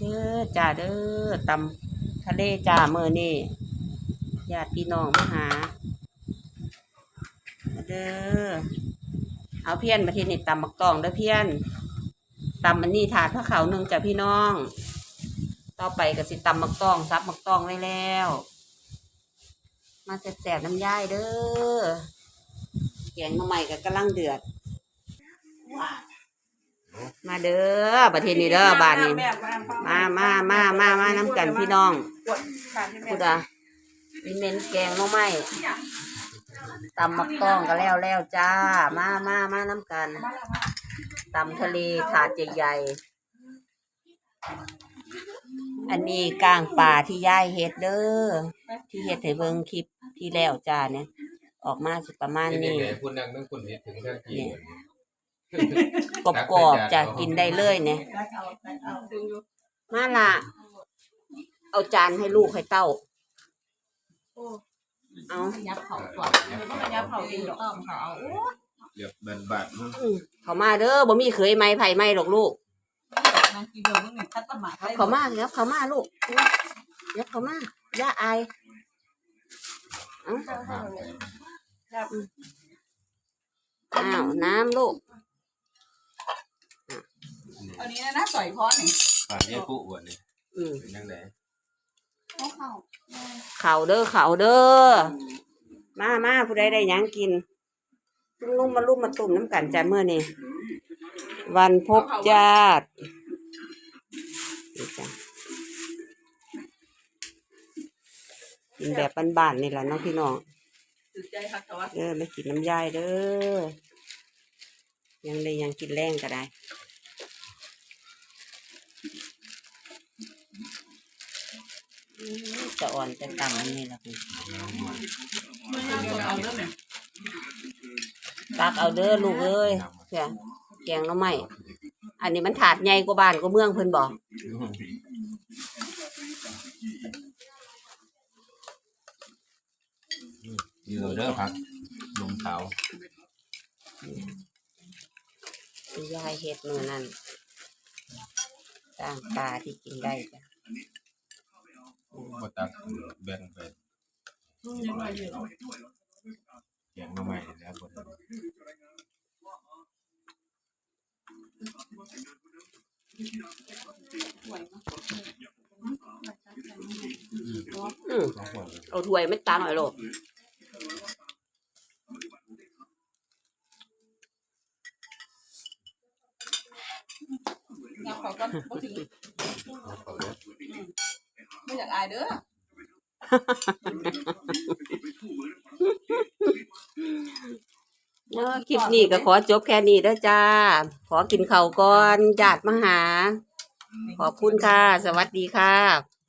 เด้อจ้าเด้อตำทะเลจ้าเมื่อนี่ญาติพี่น้องมาหาเด้อเอาเพี้ยนมาทีนี่ตำมักตองเด้อเพี้ยนตำมันนี่ถาดพระเขาหนึ่งจ้ะพี่น้อง ต่อไปก็สิตำมักตองซับมักตองไว้แล้ว มาแสบๆน้ำย่ายเด้อแกงมาใหม่ก็กำลังเดือด มาเด้อประเทศนี้เด้อบ้านนี้มามามามามาน้ำกันพี่น้องพูดอะมีเมนแกงหน้องไม้ตำมักต้องก็แล้วแล้วจ้า มามามาน้ำกันตำทะเลถาดใหญ่ๆอันนี้กลางป่าที่ย่ายเฮ็ดเด้อที่เฮ็ดให้เบิ่งคลิปที่แล้วจ้าเนี่ย ออกมาสิประมาณเป็นยังนี้ไงคุณนั่งนั่งคุณนิดถึงเรื่องที่ กรอบๆจะกินได้เลยเนี่ยมาละเอาจานให้ลูกให้เต้าเอายับเขาก่อนไม่ต้องยับเขาเองหรอกต้องเขาเอาเรียบบันบาดอืมเขามาเด้อบ่มีเคยไม้ไผ่ไม้หรอกลูกนางกินเดี๋ยวมึงเนี่ยคัตตมาครับเขามาครับเขามาลูกยับเขามาอย่าอายเอ้าอ้าวน้ำลูก อันนี้นะสอยพอหนึ่งป่าเนี้ยปุ๊บวันนี้อืมเป็นยังไงเขาเขาเขาเด้อเขาเด้อมามาผู้ใดได้หยังกินลุงมาลุมมาตุ่มน้ำกันจ้ะเมื่อนี้วันพบญาตินี่จ้ะกินแบบบ้านๆนี่แหละเน้องพี่น้องตื่นใจค่ะแต่ว่าเด้อไม่กินน้ำยายเด้อยังได้ยังกินแรงก็ได้อื้อ จะอ่อนจะต่ำอันนี้ละคุณเอาเรื่องเนี่ยตักเอาเด้อลูกเอ้ยเพื่อแกงหน้ำไม้อันนี้มันถาดใหญ่กว่าบ้านกว่าเมืองเพิ่นบอกอยู่เด้อครับลงเท้าที่ยายเฮ็ดมือนั่นต่างปลาที่กินได้จ้ะ บ่ตักแบ่งไปเสียงมาใหม่แล้วคนอืมสองคนเอาถ้วยไม่ตาหน่อยลูกยับเขาก็พูดถึงเขาเด้อ ไม่อยากอายเด้อเนาะคลิปนี้ก็ขอจบแค่นี้เด้อจ้า ขอกินเข่าวก่อนญาติมาหา ขอบคุณค่ะ สวัสดีค่ะ